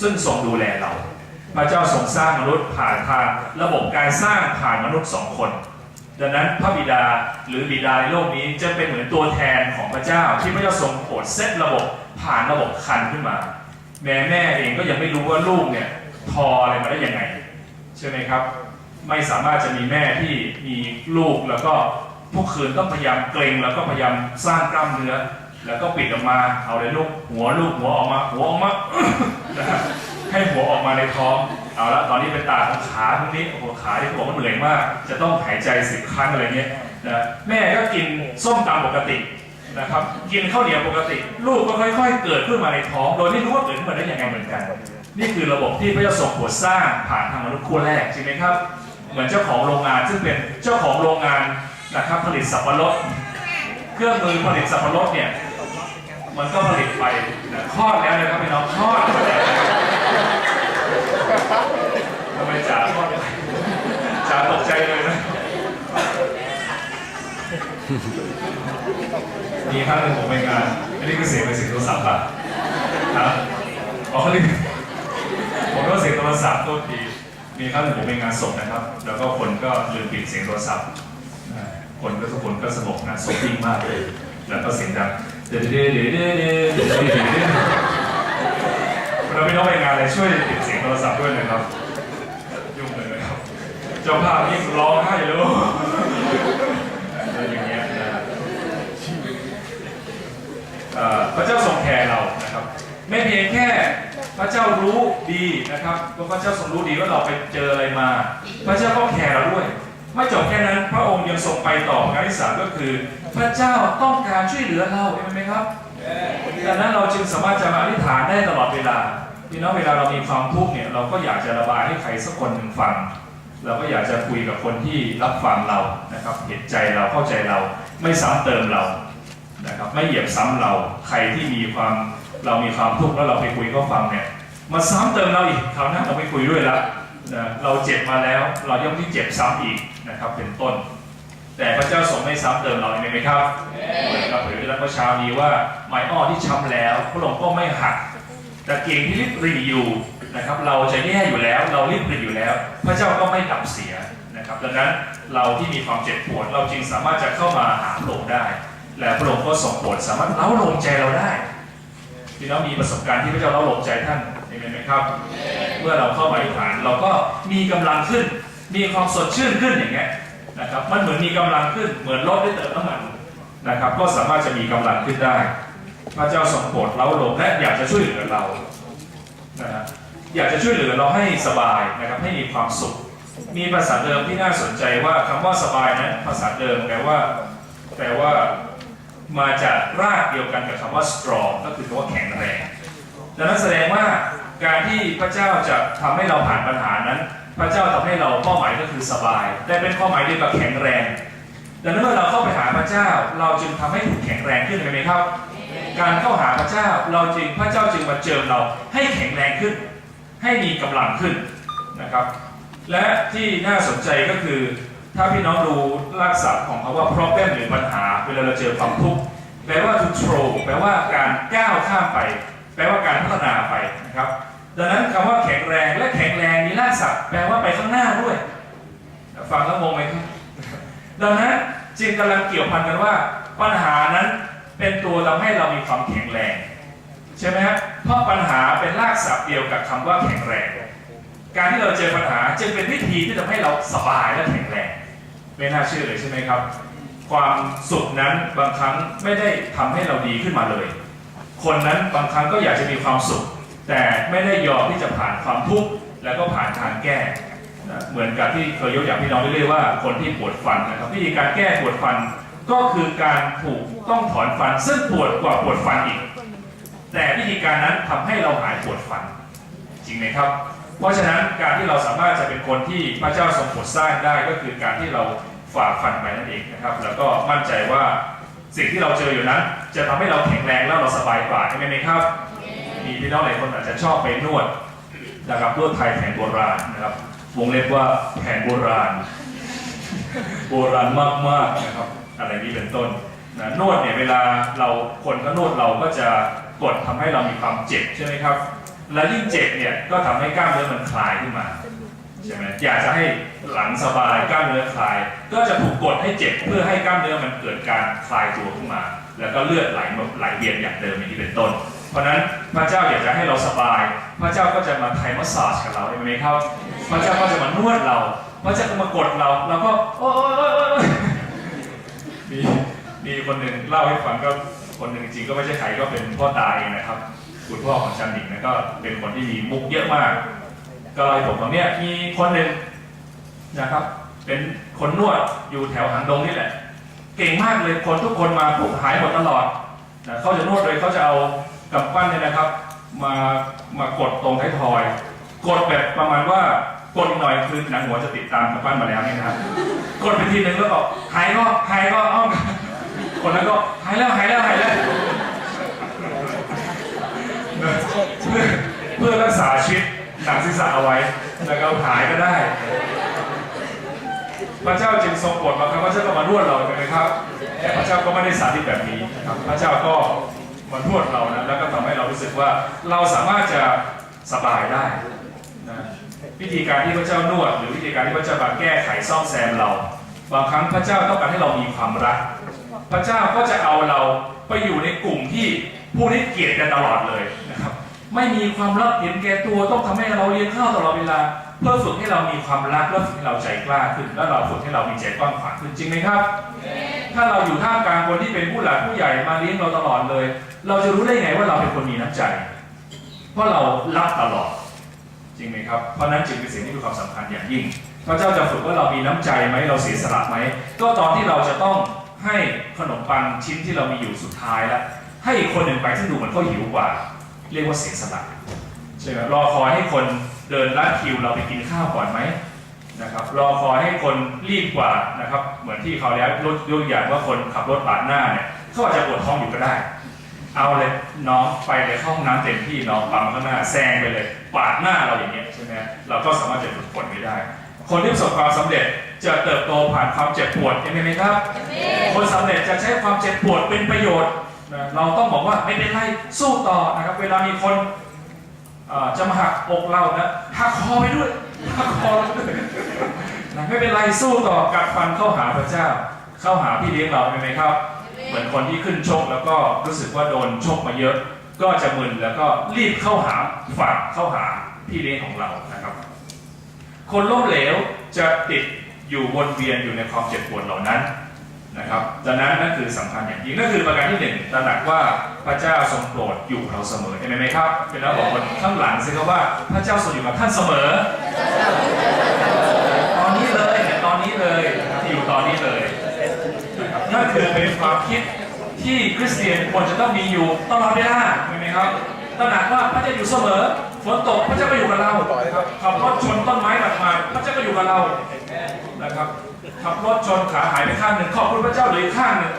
ซึ่งทรงดูแลเรา พระเจ้าทรงสร้างมนุษย์ผ่านทางระบบการสร้างผ่านมนุษย์สองคน ดังนั้นพระบิดาหรือบิดาในโลกนี้จะเป็นเหมือนตัวแทนของพระเจ้าที่พระเจ้าทรงโปรดเซตระบบผ่านระบบคันขึ้นมา แม่แม่เองก็ยังไม่รู้ว่าลูกเนี่ยทออะไรมาได้ยังไงใช่ไหมครับ ไม่สามารถจะมีแม่ที่มีลูกแล้วก็ทุกคืนต้องพยายามเกรงแล้วก็พยายามสร้างกล้ามเนื้อ แล้วก็ปิดออกมาเอาเลยลูกหัวลูกหัวออกมาหัวออกมา ให้หัวออกมาในท้อง เอาละตอนนี้เป็นตาของขาตรงนี้โอ้โหขาที่เขาบอกว่าเหนื่อยมาก จะต้องหายใจสิบครั้งอะไรเงี้ยนะแม่ก็กินส้มตามปกตินะครับกินข้าวเหนียวปกติ ลูกก็ค่อยๆ เกิดขึ้นมาในท้อง โดยไม่รู้ว่าเกิดขึ้นมาได้ยังไงเหมือนกัน นี่คือระบบที่พระเจ้าทรงโปรดสร้างผ่านทางมนุษย์คู่แรกใช่ไหมครับ เหมือนเจ้าของโรงงานซึ่งเป็นเจ้าของโรงงานนะครับผลิตสับปะรด เครื่องมือผลิตสับปะรดเนี่ย มันก็ผลิตไปนะคลอดแล้วนะครับพี่น้องคลอดแล้วทำไมจ๋าคลอดไปจ๋าตกใจเลยนะมีครั้งหนึ่งผมไปงานอันนี้คือเสียงเป็นเสียงโทรศัพท์ป่ะครับอ๋อเขาเรียกผมก็เสียงโทรศัพท์โทษทีมีครั้งหนึ่งผมไปงานศพนะครับ แล้วก็คนก็ลืมปิดเสียงโทรศัพท์คนก็ทุกคนก็สงบนะศพนิ่งมากเลย แล้วก็เสียงดัง เดือดเดือดเดือดเดือดเดือดเราไม่ต้องไปงานอะไรช่วยติดเสียงโทรศัพท์ด้วยนะครับ ยุ่งเลยนะครับ เจ้าภาพยิ่ร้องไห้เลยอย่างเงี้ยนะพระเจ้าทรงแคร์เรานะครับ ไม่เพียงแค่พระเจ้ารู้ดีนะครับพระเจ้าทรงรู้ดีว่าเราไปเจออะไรมา พระเจ้าก็แคร์เราด้วย ไม่จบแค่นั้นพระองค์ยังทรงไปต่อการที่สามก็คือ พระเจ้าต้องการช่วยเหลือเราเห็นไหมครับดังนั้นเราจึงสามารถจะมาอธิษฐานได้ตลอดเวลาพี่น้องเวลาเรามีความทุกข์เนี่ยเราก็อยากจะระบายให้ใครสักคนหนึ่งฟัง เราก็อยากจะคุยกับคนที่รับฟังเรานะครับเห็นใจเราเข้าใจเราไม่ซ้ำเติมเรานะครับไม่เหยียบซ้ำเราใครที่มีความเรามีความทุกข์แล้วเราไปคุยก็ฟังเนี่ยมาซ้ำเติมเราอีกคราวหน้าเราไม่คุยด้วยละนะเราเจ็บมาแล้ว เราย่อมที่เจ็บซ้ำอีก นะครับเป็นต้น แต่พระเจ้าทรงไม่ซ้ำเติมเราเห็นไหมครับเหมือนกับเผยเรื่องเมื่อเช้านี้ว่าไม้อ้อที่ช้ำแล้วพระองค์ก็ไม่หักแตะเกียงที่ริบรีอยู่นะครับ เราจะแย่อยู่แล้ว เราริบรีอยู่แล้ว พระเจ้าก็ไม่ดับเสียนะครับดังนั้นเราที่มีความเจ็บปวด เราจึงสามารถจะเข้ามาหาพระองค์ได้ และพระองค์ก็ทรงโปรดสามารถเล้าลมใจเราได้พี่น้องมีประสบการณ์ที่พระเจ้าเล้าลมใจท่านเห็นไหมครับ เมื่อเราเข้ามาอธิษฐานเราก็มีกำลังขึ้น มีความสดชื่นขึ้นอย่างเงี้ยนะครับมันเหมือนมีกำลังขึ้นเหมือนรถได้เติมน้ำมันนะครับ ก็สามารถจะมีกำลังขึ้นได้ พระเจ้าทรงโปรดเล้าลมและอยากจะช่วยเหลือเรานะฮะอยากจะช่วยเหลือเราให้สบายนะครับให้มีความสุข มีภาษาเดิมที่น่าสนใจว่าคำว่าสบายนั้นภาษาเดิมแปลว่าแปลว่ามาจากรากเดียวกันกับคำว่า strong ก็คือคำว่าแข็งแรงดังนั้นแสดงว่าการที่พระเจ้าจะทำให้เราผ่านปัญหานั้น พระเจ้าทำให้เราเป้าหมายก็คือสบาย แต่เป็นเป้าหมายเดียวกับแข็งแรง ดังนั้นเมื่อเราเข้าไปหาพระเจ้า เราจึงทำให้ถูกแข็งแรงขึ้นเห็นไหมครับ การเข้าหาพระเจ้าเราจึงพระเจ้าจึงมาเจิมเราให้แข็งแรงขึ้น ให้มีกำลังขึ้นนะครับ และที่น่าสนใจก็คือ ถ้าพี่น้องดูรากศัพท์ของคำว่า problem หรือปัญหา เวลาเราเจอความทุกข์แปลว่า to throw แปลว่าการก้าวข้ามไป แปลว่าการพัฒนาไปนะครับ ดังนั้นคำว่าแข็งแรงและแข็งแรงมีรากศัพท์แปลว่าไปข้างหน้าด้วย ฟังแล้วงงไหมครับดังนั้นจึงกำลังเกี่ยวพันกันว่า ปัญหานั้นเป็นตัวทำให้เรามีความแข็งแรงใช่ไหมครับเพราะปัญหาเป็นรากศัพท์เดียวกับคำว่าแข็งแรง การที่เราเจอปัญหาจึงเป็นวิธีที่ทำให้เราสบายและแข็งแรง ไม่น่าเชื่อเลยใช่ไหมครับ ความสุขนั้นบางครั้งไม่ได้ทำให้เราดีขึ้นมาเลย คนนั้นบางครั้งก็อยากจะมีความสุข แต่ไม่ได้ยอมที่จะผ่านความทุกข์แล้วก็ผ่านทางแก้นะเหมือนกับที่เคยยกอย่างพี่น้องเรื่อยๆว่าคนที่ปวดฟันนะครับวิธีการแก้ปวดฟันก็คือการถูกต้องถอนฟันซึ่งปวดกว่าปวดฟันอีก แต่วิธีการนั้นทำให้เราหายปวดฟัน จริงไหมครับ เพราะฉะนั้นการที่เราสามารถจะเป็นคนที่พระเจ้าทรงโปรดสร้างได้ก็คือการที่เราฝ่าฟันไปนั่นเองนะครับ แล้วก็มั่นใจว่าสิ่งที่เราเจออยู่นั้น จะทำให้เราแข็งแรงแล้วเราสบายกว่าใช่ไหมครับ มีพี่น้องหลายคนอาจจะชอบไปนวดนะครับนวดไทยแผนโบราณนะครับ วงเล็บว่าแผนโบราณ โบราณมากๆนะครับ อะไรนี้เป็นต้นนะนวดเนี่ยเวลาเราคนก็นวดเราก็จะกดทำให้เรามีความเจ็บใช่ไหมครับ และยิ่งเจ็บเนี่ยก็ทำให้กล้ามเนื้อมันคลายขึ้นมาใช่ไหมอยากจะให้หลังสบายกล้ามเนื้อคลาย ก็จะถูกกดให้เจ็บเพื่อให้กล้ามเนื้อมันเกิดการคลายตัวขึ้นมา แล้วก็เลือดไหลไหลเวียนอย่างเดิมอย่างที่เป็นต้น เพราะนั้นพระเจ้าอยากจะให้เราสบาย พระเจ้าก็จะมาไทยมัสซาจกับเราใช่ไหมครับ พระเจ้าก็จะมานวดเรา พระเจ้าก็มากดเราเราก็โอ๊ยโอ๊ยโอ๊ยโอ๊ยมีมีคนหนึ่งเล่าให้ฟังก็คนหนึ่งจริงก็ไม่ใช่ใครก็เป็นพ่อตาเองนะครับคุณพ่อของจันดิงนะก็เป็นคนที่มีมุกเยอะมาก ก็เล่าให้ผมฟังเนี่ยมีคนหนึ่งนะครับ เป็นคนนวดอยู่แถวหางดงนี่แหละ เก่งมากเลยคนทุกคนมาปุ๊บหายหมดตลอดนะเขาจะนวดโดยเขาจะเอา กำปั้นเนี่ยนะครับ มามากดตรงท้ายทอย กดแบบประมาณว่ากดหน่อยคือหนังหัวจะติดตามกำปั้นมาแล้วนี่นะครับกดไปทีนึงแล้วก็หายก็หายก็อ้าคนนั้นก็หายแล้วหายแล้วหายแล้วเพื่อเพื่อรักษาชีวิตหนังศีรษะเอาไว้แล้วก็หายก็ได้ พระเจ้าจึงทรงโปรดมาครับพระเจ้าก็มานวดเราใช่ไหมครับแต่พระเจ้าก็ไม่ได้สาธิตแบบนี้นะครับ พระเจ้าก็ มานวดเรานะแล้วก็ทำให้เรารู้สึกว่าเราสามารถจะสบายได้นะวิธีการที่พระเจ้านวด หรือวิธีการที่พระเจ้ามาแก้ไขซ่อมแซมเรา บางครั้งพระเจ้าต้องการให้เรามีความรัก พระเจ้าก็จะเอาเราไปอยู่ในกลุ่มที่ผู้นี้เกลียดกันตลอดเลย ไม่มีความรักเห็นแก่ตัวต้องทำให้เราเลี้ยงข้าวตลอดเวลา เพื่อฝึกให้เรามีความรักและฝึกให้เราใจกล้าขึ้น และเราฝึกให้เรามีใจกว้างขวางขึ้นจริงไหมครับ ถ้าเราอยู่ท่ามกลางคนที่เป็นผู้หลักผู้ใหญ่มาเลี้ยงเราตลอดเลย เราจะรู้ได้ไงว่าเราเป็นคนมีน้ำใจ เพราะเรารับตลอด จริงไหมครับ เพราะนั้นจึงเป็นสิ่งที่มีความสำคัญอย่างยิ่ง พระเจ้าจะฝึกว่าเรามีน้ำใจไหมเราเสียสละไหมก็ตอนที่เราจะต้องให้ขนมปังชิ้นที่เรามีอยู่สุดท้ายแล้วให้อีกคนหนึ่งไปซึ่งดูเหมือนเขาหิวกว่า เรียกว่าเสียสละใช่ไหมรอคอยให้คนเดินลัดคิวเราไปกินข้าวก่อนไหมนะครับรอคอยให้คนรีบกว่านะครับเหมือนที่เขาวแล้วยกตัวอย่างว่าคนขับรถปาดหน้าเนี่ยเขาอาจจะปวดท้องอยู่ก็ได้ เอาเลยน้องไปเลยเข้าห้องน้ำเต็มที่น้องปั๊มข้างหน้าแซงไปเลยปาดหน้าเราอย่างเงี้ยใช่ไหมเราก็สามารถจะฝึกฝนไม่ได้ คนที่ประสบความสำเร็จจะเติบโตผ่านความเจ็บปวดใช่ไหมครับคนสำเร็จจะใช้ความเจ็บปวดเป็นประโยชน์ นะเราต้องบอกว่าไม่เป็นไรสู้ต่อนะครับ เวลามีคนจะมาหักอกเรานะหักคอไปด้วยหักคอเราด้วยนะไม่เป็นไรสู้ต่อกัดฟันเข้าหาพระเจ้า เข้าหาพี่เลี้ยงเราใช่ไหมครับ เหมือนคนที่ขึ้นชกแล้วก็รู้สึกว่าโดนชกมาเยอะ ก็จะมึนแล้วก็รีบเข้าหาฝักเข้าหาพี่เลี้ยงของเรานะครับ คนล้มเหลวจะติดอยู่วนเวียนอยู่ในความเจ็บปวดเหล่านั้น นะครับดังนั้นนั่นคือสำคัญอย่างยิ่งนั่นคือประการที่หนึ่งตระหนักว่าพระเจ้าทรงโปรดอยู่เราเสมอเห็นไหมครับ เป็นแล้วบอกคนข้างหลังสิครับว่าพระเจ้าทรงอยู่กับท่านเสมอ ตอนนี้เลยเนี่ยตอนนี้เลยที่อยู่ตอนนี้เลยนั่นคือเป็นความคิดที่คริสเตียนควรจะต้องมีอยู่ตลอดเวลาเห็นไหมครับตระหนักว่าพระเจ้าอยู่เสมอฝนตกพระเจ้าก็อยู่กับเราขับรถชนต้นไม้หมาดๆพระเจ้าก็อยู่กับเรานะครับ ขับรถชนขาหายไปข้างหนึ่งขอบคุณพระเจ้าเหลืออีกข้างหนึ่ง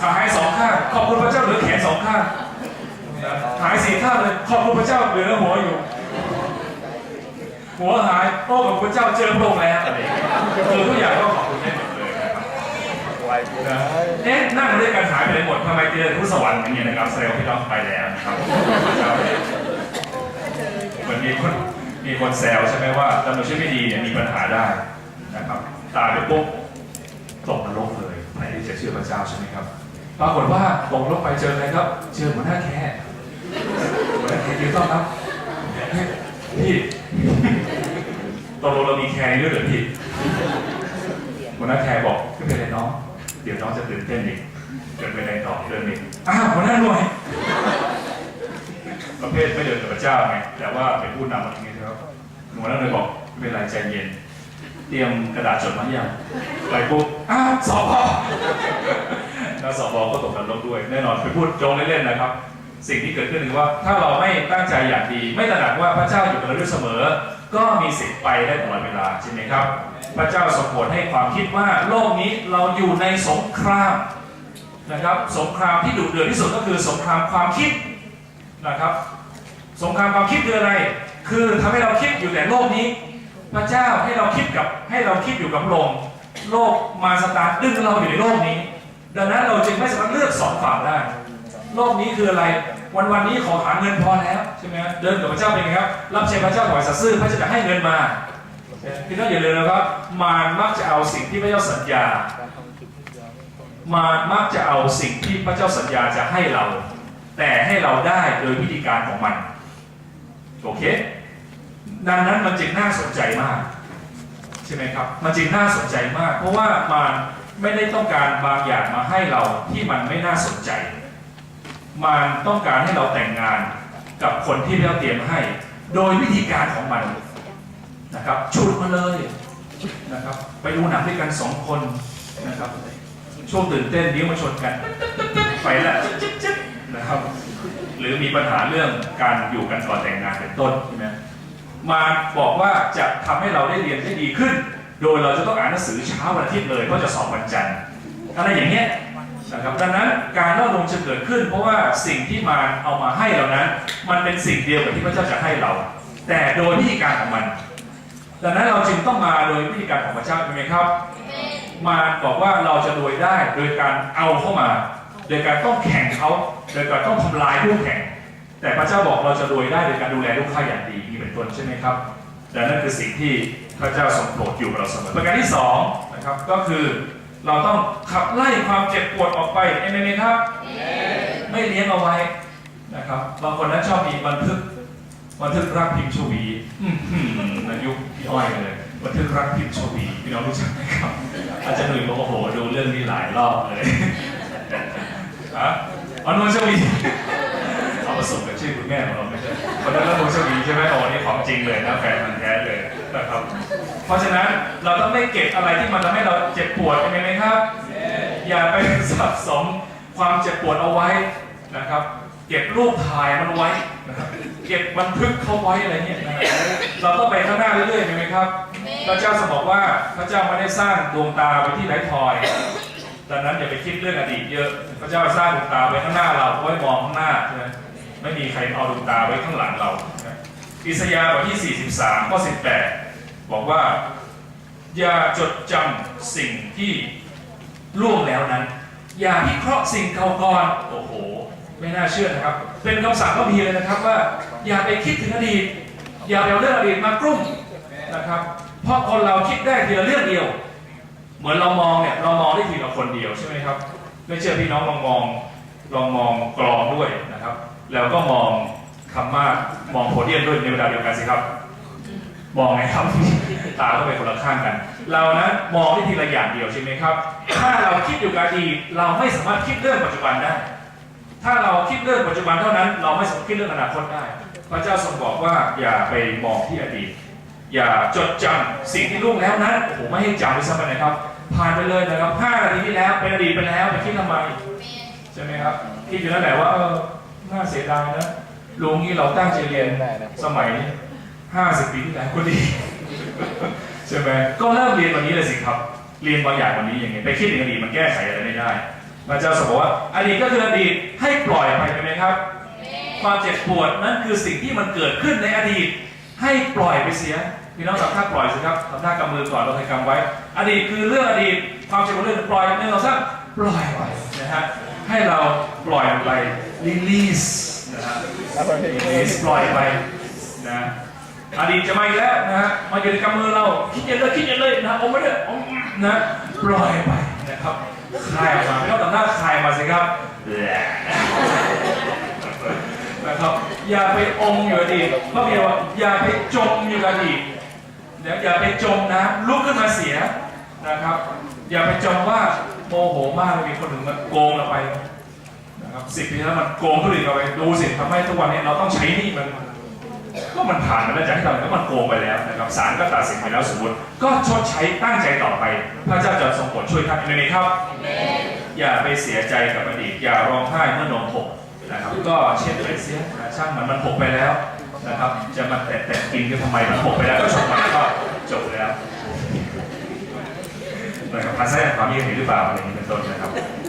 ขาหายสองข้างขอบคุณพระเจ้าเหลือแขนสองข้างหายสี่ข้างเลยขอบคุณพระเจ้าเหลือหัวอยู่ หัวหายโอ้ขอบคุณเจ้าเจอพระองค์แล้วเงี้ยคือทุกอย่างก็ขอบคุณได้หมดเลยนะเอ๊ะนั่งด้วยกันหายไปไหนหมดทำไมเจอทุสวรรค์อย่างเงี้ยนะครับแสดงว่าพี่น้องไปแล้วนะครับเหมือนมีคน มีคนแซวใช่ไหมว่าดำเนินชีวิตไม่ดีเนี่ยมีปัญหาได้นะครับตายไปปุ๊บตกนรกเลยใครที่จะเชื่อพระเจ้าใช่ไหมครับปรากฏว่าตกนรกไปเจออะไรครับ เจอหัวหน้าแค่หัวหน้าแค่ยืนต้อนรับพี่ตกลงเรามีแคร์ด้วยเหรือพี่หัวหน้าแคร์บอกไม่เป็นไรน้องเดี๋ยวน้องจะตื่นเต้นอีกเกิดไปในต่อเดินอีกอ้าวหัวหน้าหน่วยประเภทไม่เดินกับพระเจ้าไงแต่ว่าเป็นผู้นำอะไรเงี้ย หัวหน้าหน่วยบอกไม่เป็นไรใจเย็น เตรียมกระดาษจดมายังไปปุ๊บอ้าวสอบพอแล้วสอบพอก็ตกนรกด้วยแน่นอนไปพูดโจงเล่นๆนะครับ สิ่งที่เกิดขึ้นคือว่า ถ้าเราไม่ตั้งใจอย่างดี ไม่ตระหนักว่าพระเจ้าอยู่กับเราด้วยเสมอ ก็มีสิทธิ์ไปได้ตลอดเวลาใช่ไหมครับ พระเจ้าทรงโปรให้ความคิดว่าโลกนี้เราอยู่ในสงครามนะครับ สงครามที่ดุเดือดที่สุดก็คือสงครามความคิดนะครับ สงครามความคิดคืออะไร คือทำให้เราคิดอยู่แต่โลกนี้ พระเจ้าให้เราคิดกับให้เราคิดอยู่กับลมโลกมาสตาร์ดึงเราอยู่ในโลกนี้ ดังนั้นเราจึงไม่สามารถเลือกสองฝั่งได้ โลกนี้คืออะไร วันวันนี้ขอหาเงินพอแล้วใช่ไหมเดินกับพระเจ้าเป็นไงครับรับใช้พระเจ้าถวายสัตย์ซื่อพระเจ้าจะให้เงินมาพี่น้องอย่าลืมนะครับมารมักจะเอาสิ่งที่พระเจ้าสัญญา มารมักจะเอาสิ่งที่พระเจ้าสัญญาจะให้เรา แต่ให้เราได้โดยวิธีการของมันโอเค ดังนั้นมันจึงน่าสนใจมาก ใช่ไหมครับ มันจึงน่าสนใจมาก เพราะว่ามารไม่ได้ต้องการบางอย่างมาให้เราที่มันไม่น่าสนใจมารต้องการให้เราแต่งงานกับคนที่เราเตรียมให้ โดยวิธีการของมันนะครับฉุดมาเลยนะครับ ไปดูหนังด้วยกันสองคนนะครับช่วงตื่นเต้นนิ้วมาชนกันไปละจิ๊บจิ๊บนะครับ หรือมีปัญหาเรื่องการอยู่กันก่อนแต่งงานเป็นต้นใช่ไหม มาบอกว่าจะทำให้เราได้เรียนได้ดีขึ้น โดยเราจะต้องอ่านหนังสือเช้าวันอาทิตย์เลยเพราะจะสอบวันจันทร์อะไรอย่างเงี้ยนะครับดังนั้นการล่อลวงจะเกิดขึ้น เพราะว่าสิ่งที่มาเอามาให้เรานั้น มันเป็นสิ่งเดียวกับที่พระเจ้าจะให้เรา แต่โดยวิธีการของมัน ดังนั้นเราจึงต้องมาโดยวิธีการของพระเจ้าใช่ไหมครับ มาบอกว่าเราจะรวยได้โดยการเอาเข้ามา โดยการต้องแข่งเขา โดยการต้องทำลายคู่แข่ง แต่พระเจ้าบอกเราจะรวยได้โดยการดูแลลูกค้าอย่างดีนี่เป็นต้นใช่ไหมครับและนั่นคือสิ่งที่พระเจ้าทรงโปรดอยู่กับเราเสมอประการที่สองนะครับก็คือเราต้องขับไล่ความเจ็บปวดออกไปเอเมนไหมครับไม่เลี้ยงเอาไว้นะครับบางคนนั้นชอบมีบันทึกบันทึกรักพิมพ์ชวีอื้อหือในยุคพี่อ้อยเลยบันทึกรักพิมพ์ชวีพี่น้องรู้จักไหมครับ อาจารย์หนุ่ยบอกโอ้โหดูเรื่องนี้หลายรอบเลยฮะอ๋อนวลชวีเอาผ สมกับชื่อคุณแม่ของเราไม่ใช่คนนั้นก็นวลชวีใช่ไหมโอ้นี่ของจริงเลยนะแฟนมันธุ์แท้เลยนะครับ เพราะฉะนั้นเราต้องไม่เก็บอะไรที่มันทำให้เราเจ็บปวดใช่ไหมครับ อย่าไปสะสมความเจ็บปวดเอาไว้นะครับ เก็บรูปถ่ายมันไว้นะครับเก็บบันทึกเขาไว้อะไรเงี้ยนะครับเราต้องไปข้างหน้าเรื่อยๆใช่ไหมครับ พระเจ้าทรงบอกว่าพระเจ้าไม่ได้สร้างดวงตาไว้ที่ไร้ทอย ดังนั้นอย่าไปคิดเรื่องอดีตเยอะ พระเจ้าสร้างดวงตาไว้ข้างหน้าเราไว้มองข้างหน้าใช่ไหม ไม่มีใครเอาดวงตาไว้ข้างหลังเราอิสยาห์บทที่ 43ข้อ18 บอกว่า อย่าจดจำสิ่งที่ล่วงแล้วนั้น อย่าพิเคราะห์สิ่งเก่าก่อนโอ้โห ไม่น่าเชื่อนะครับ เป็นคำสั่งพระพีเลยนะครับว่า อย่าไปคิดถึงอดีต อย่าเอาเรื่องอดีตมากรุ่มนะครับ เพราะคนเราคิดได้ทีละเรื่องเดียว เหมือนเรามองเนี่ยเรามองได้ทีละคนเดียวใช่ไหมครับ ไม่เชื่อพี่น้องลองมองลองมองกรองด้วยนะครับ แล้วก็มองคำมามองโพเดียมด้วยในเวลาเดียวกันสิครับ มองไงครับ ตาก็ไปคนละข้างกัน เรานะมองได้ทีละอย่างเดียวใช่ไหมครับ ถ้าเราคิดอยู่กับอดีตเราไม่สามารถคิดเรื่องปัจจุบันได้ ถ้าเราคิดเรื่องปัจจุบันเท่านั้น เราไม่สามารถคิดเรื่องอนาคตได้ พระเจ้าทรงบอกว่าอย่าไปมองที่อดีต อย่าจดจำสิ่งที่ล่วงแล้วนั้นโอ้โหไม่ให้จำด้วยซ้ำไปนะครับ ผ่านไปเลยนะครับ5นาทีที่แล้วเป็นอดีตไปแล้วไปคิดทำไมใช่ไหมครับคิดอยู่นั่นแหละว่าเออ น่าเสียดายนะลุงนี่เราตั้งใจเรียนสมัย50ปีที่แล้วก็ดีใช่ไหมก็เริ่มเรียนวันนี้เลยสิครับ เรียนบางอย่างวันนี้อย่างไงไปคิดถึงอดีตมันแก้ไขอะไรไม่ได้พระเจ้าทรงบอกว่าอดีตก็คืออดีตให้ปล่อยไปใช่ไหมครับ ความเจ็บปวดนั่นคือสิ่งที่มันเกิดขึ้นในอดีต ให้ปล่อยไปเสียพี่น้องทำท่าปล่อยสิครับทำท่ากำมือก่อนเราเคยกำไว้ อดีตคือเรื่องอดีตความเจ็บปวดเรื่องปล่อยหนึ่งเราสักปล่อยไปนะฮะให้เราปล่อยมั นไป release นะฮะ release ปล่อยไปนะอดีตจะมาอีกแล้วนะฮะมาอยู่ในกำมือเราคิดเยอะเลยคิดเยอะเลยนะเอาไม่ได้เอานะปล่อยไปนะครับคลายออกมาพี่น้องทำหน้าคลายมาสิครับนะครับ อย่าไปอมอยู่กับอดีตพระเบียร์ว่าอย่าไปจมอยู่กับอดีตเดี๋ยวอย่าไปจมนะลุกขึ้นมาเสียนะครับ อย่าไปจมว่าโมโหมากเลยมีคนหนึ่งมันโกงเราไปนะครับ สิบปีแล้วมันโกงคนอื่นเราไปดูสิทำให้ทุกวันนี้เราต้องใช้หนี่มันก็มันผ่านมาแล้วจากที่เราก็มันโกงไปแล้วนะครับศาลก็ตัดสินไปแล้วสมมติ ก็ชดใช้ตั้งใจต่อไป พระเจ้าจะทรงโปรดช่วยท่านในนี้ครับ อย่าไปเสียใจกับอดีตอย่าร้องไห้เมื่อนมหกนะครับ ก็เช็ดไปเสียนะช่างมันมันหกไปแล้วนะครับ จะมาแตะแตะกินก็ทำไมมันหกไปแล้วก็ชมมันก็จบแล้วนะครับภาษาความยืดหรือเปล่าอะไรอย่างนี้เป็นต้นนะครับ